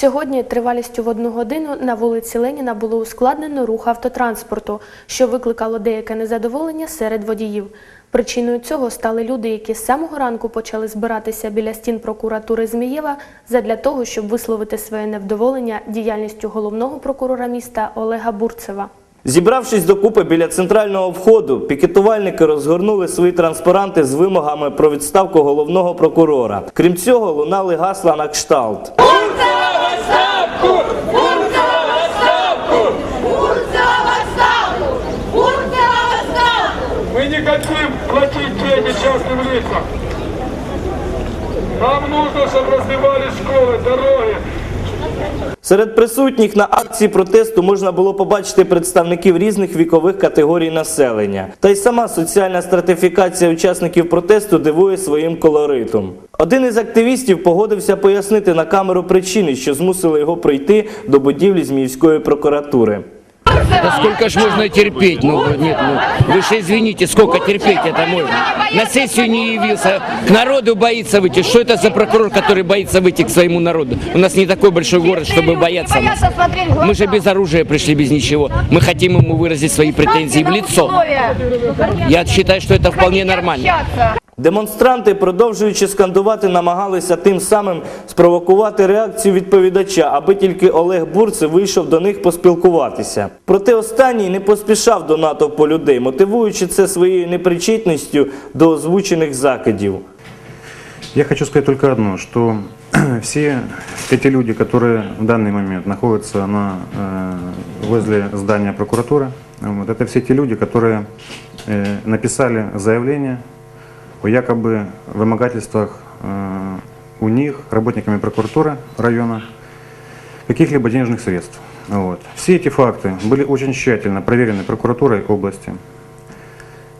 Сьогодні тривалістю в одну годину на вулиці Леніна було ускладнено рух автотранспорту, що викликало деяке незадоволення серед водіїв. Причиною цього стали люди, які з самого ранку почали збиратися біля стін прокуратури Змієва задля того, щоб висловити своє невдоволення діяльністю головного прокурора міста Олега Бурцева. Зібравшись докупи біля центрального входу, пікетувальники розгорнули свої транспаранти з вимогами про відставку головного прокурора. Крім цього, лунали гасла на кшталт. Бурцева хотим платить деньги частным лицам. Нам нужно, чтобы развивались школы, дороги. Серед присутніх на акції протесту можна було побачити представників різних вікових категорій населення. Та й сама соціальна стратифікація учасників протесту дивує своїм колоритом. Один із активістів погодився пояснити на камеру причини, що змусили його прийти до будівлі Зміївської прокуратури. Да сколько ж можно терпеть? Ну, нет, ну, вы же извините, сколько терпеть это можно? На сессию не явился, к народу боится выйти. Что это за прокурор, который боится выйти к своему народу? У нас не такой большой город, чтобы бояться нас. Мы же без оружия пришли, без ничего. Мы хотим ему выразить свои претензии в лицо. Я считаю, что это вполне нормально. Демонстранти, продовжуючи скандувати, намагалися тим самим спровокувати реакцію відповідача, аби тільки Олег Бурце вийшов до них поспілкуватися. Проте останній не поспішав до натовпу людей, мотивуючи це своєю непричетністю до озвучених закидів. Я хочу сказать только одно, что все эти люди, которые в данный момент находятся на, э, возле здания прокуратуры, вот, это все те люди, которые э, написали заявление О якобы вымогательствах э, у них, работниками прокуратуры района, каких-либо денежных средств. Вот. Все эти факты были очень тщательно проверены прокуратурой области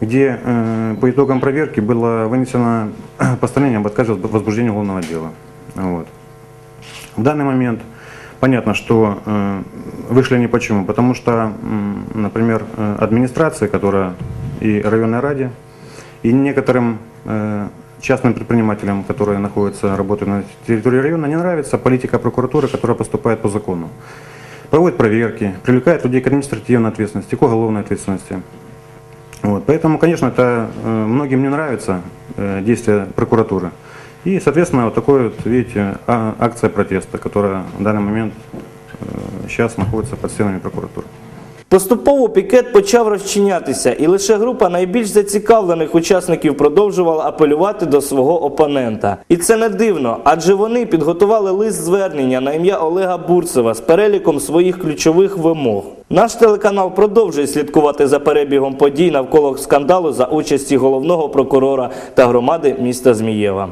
где э, по итогам проверки было вынесено постановление об отказе в возбуждении уголовного дела. Вот. В данный момент понятно, что э, вышли они почему? Потому что, м, например, э, администрация, которая и районной раде, и некоторым э, частным предпринимателям, которые находятся, работают на территории района, не нравится политика прокуратуры, которая поступает по закону. Проводит проверки, привлекает людей к административной ответственности, к уголовной ответственности. Вот, поэтому, конечно, это э, многим не нравится э, действия прокуратуры. И, соответственно, вот такой вот, видите, а- акция протеста, которая в данный момент сейчас находится под стенами прокуратуры. Поступово пікет почав розчинятися, і лише група найбільш зацікавлених учасників продовжувала апелювати до свого опонента. І це не дивно, адже вони підготували лист звернення на ім'я Олега Бурцева з переліком своїх ключових вимог. Наш телеканал продовжує слідкувати за перебігом подій навколо скандалу за участі головного прокурора та громади міста Змієва.